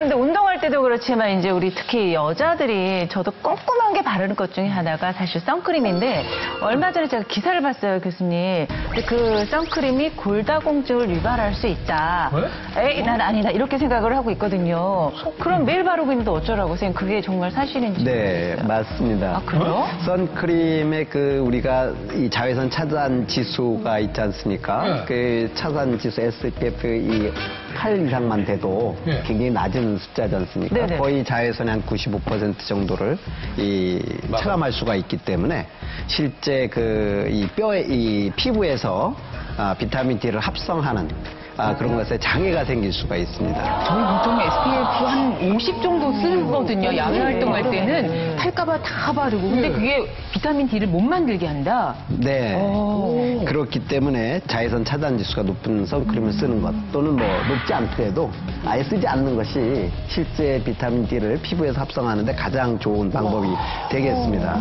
근데 운동할 때도 그렇지만 이제 우리 특히 여자들이 저도 꼼꼼한 게 바르는 것 중에 하나가 사실 선크림인데 얼마 전에 제가 기사를 봤어요 교수님. 근데 그 선크림이 골다공증을 유발할 수 있다. 에이 난 아니다 이렇게 생각을 하고 있거든요. 그럼 매일 바르고 있는데 어쩌라고 선생님 그게 정말 사실인지 네, 모르겠어요. 맞습니다. 아, 그래요? 선크림의 그 우리가 이 자외선 차단 지수가 있지 않습니까? 네. 그 차단 지수 SPF 이8 이상만 돼도 네. 굉장히 낮은 숫자지 않습니까? 네네. 거의 자외선의 한95% 정도를 이. 체감할 수가 있기 때문에 실제 그 이 뼈의 이 피부에서 아, 비타민 D를 합성하는 아, 그런 것에 장애가 생길 수가 있습니다. 저희 보통 SPF 한 50 정도 쓰거든요. 야외 활동할 네. 때는 탈까봐 다 바르고. 근데 그게 비타민 D를 못 만들게 한다. 네. 오. 그렇기 때문에 자외선 차단 지수가 높은 선크림을 쓰는 것 또는 뭐 높지 않더라도 아예 쓰지 않는 것이 실제 비타민 D를 피부에서 합성하는데 가장 좋은 방법이 되겠습니다.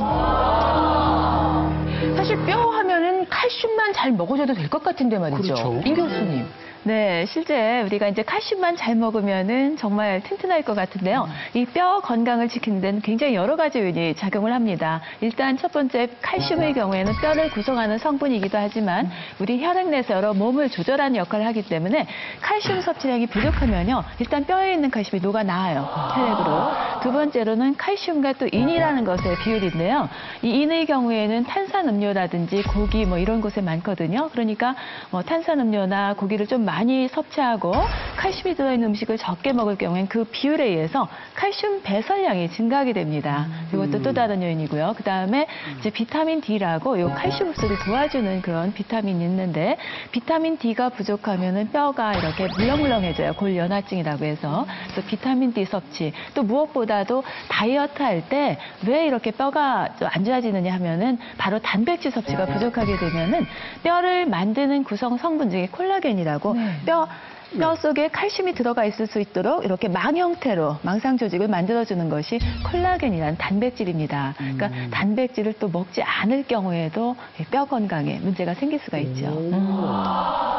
사실 뼈 하면은 칼슘만 잘 먹어줘도 될 것 같은데 말이죠. 그렇죠. 임 교수님. 네, 실제 우리가 이제 칼슘만 잘 먹으면은 정말 튼튼할 것 같은데요. 이 뼈 건강을 지키는 데는 굉장히 여러 가지 요인이 작용을 합니다. 일단 첫 번째 칼슘의 경우에는 뼈를 구성하는 성분이기도 하지만 우리 혈액 내에서 여러 몸을 조절하는 역할을 하기 때문에 칼슘 섭취량이 부족하면요. 일단 뼈에 있는 칼슘이 녹아 나와요. 혈액으로. 두 번째로는 칼슘과 또 인이라는 것의 비율인데요. 이 인의 경우에는 탄산음료라든지 고기 뭐 이런 곳에 많거든요. 그러니까 뭐 탄산음료나 고기를 좀 많이 섭취하고 칼슘이 들어있는 음식을 적게 먹을 경우엔 그 비율에 의해서 칼슘 배설량이 증가하게 됩니다. 이것도 또 다른 요인이고요. 그 다음에 이제 비타민 D라고 요 칼슘 흡수를 도와주는 그런 비타민이 있는데 비타민 D가 부족하면은 뼈가 이렇게 물렁물렁해져요. 골연화증이라고 해서 또 비타민 D 섭취 또 무엇보다도 다이어트 할 때 왜 이렇게 뼈가 좀 안 좋아지느냐 하면은 바로 단백질 섭취가 부족하게 되면은 뼈를 만드는 구성 성분 중에 콜라겐이라고 뼈 뼈 속에 칼슘이 들어가 있을 수 있도록 이렇게 망 형태로 망상 조직을 만들어주는 것이 콜라겐이라는 단백질입니다. 그러니까 단백질을 또 먹지 않을 경우에도 뼈 건강에 문제가 생길 수가 있죠. 음.